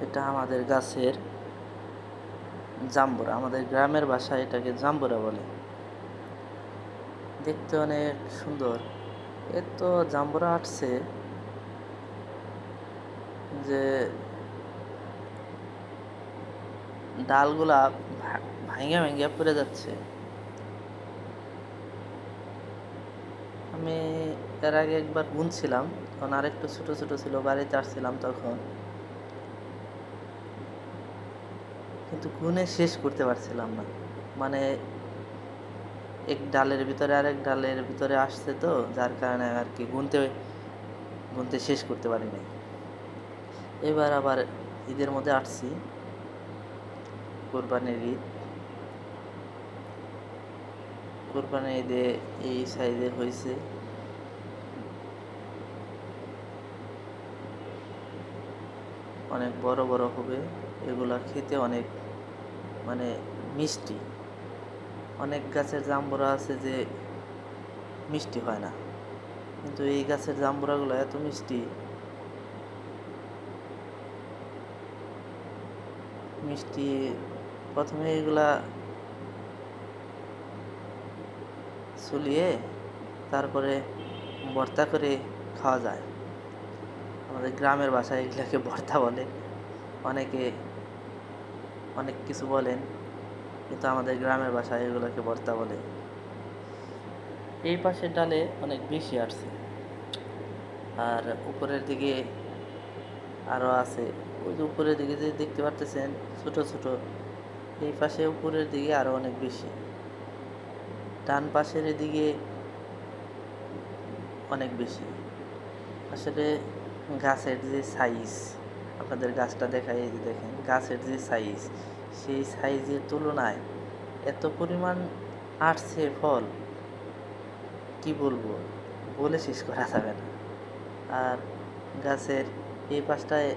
এটা আমাদের গাছের জাম্বুরা, আমাদের গ্রামের ভাষায় এটাকে জাম্বুরা বলে। দেখতে অনেক সুন্দর। এত জাম্বুরা আটছে যে ডালগুলা ভাঙে ভাঙে পড়ে যাচ্ছে। আমি এর আগে একবার গুনছিলাম, তখন আরেকটু ছোট ছোট ছিল, বাড়িতে আসছিলাম তখন। কিন্তু গুনে শেষ করতে পারছিলাম না। মানে এক ডালের ভিতরে আরেক ডালের ভিতরে আসছে তো, যার কারণে আর কি গুনতে গুনতে শেষ করতে পারি নাই। এবার আবার ঈদের মধ্যে আসছি। কোরবানির ঈদ। কোরবানির ঈদে এই সাইজের হয়েছে অনেক বড় বড় হবে এগুলা খেতে অনেক মানে মিষ্টি। অনেক গাছের জাম্বুরা আছে যে মিষ্টি হয় না। কিন্তু এই গাছের জাম্বুরাগুলো এত মিষ্টি। মিষ্টি প্রথমে এগুলা চুলিয়ে তারপরে ভর্তা করে খাওয়া যায়। আমাদের গ্রামের ভাষায় এগুলাকে ভর্তা বলে। অনেকে অনেক কিছু বলেন, কিন্তু আমাদের গ্রামের ভাষায় এগুলোকে ভর্তা বলে। এই পাশের ডালে অনেক বেশি আসছে। আর উপরের দিকে আরও আছে। ওই যে উপরের দিকে যে দেখতে পারতেছেন, ছোট ছোট, এই পাশে উপরের দিকে আরও অনেক বেশি। ডান পাশের দিকে অনেক বেশি। আসলে গাছের যে সাইজ আপনাদের গাছটা দেখাই এই যে দেখেন, গাছের যে সাইজ সেই সাইজের তুলনায় এত পরিমাণ আসছে ফল, কি বলব? বলে শেষ করা যাবে না। আর গাছের এই পাশটায়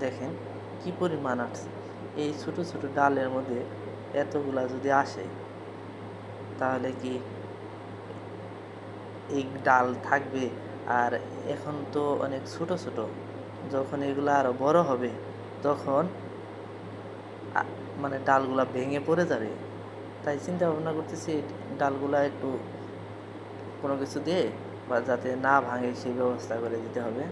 দেখেন কি পরিমাণ আসছে। এই ছোট ছোট ডালের মধ্যে এতগুলা যদি আসে, তাহলে কি এই ডাল থাকবে? আর এখন তো অনেক ছোট ছোট। যখন এগুলো আরও বড় হবে, তখন মানে ডালগুলা ভেঙে পড়ে যাবে। তাই চিন্তা ভাবনা করতেছি ডালগুলা একটু কোনো কিছু দিয়ে বা যাতে না ভাঙে সেই ব্যবস্থা করে দিতে হবে।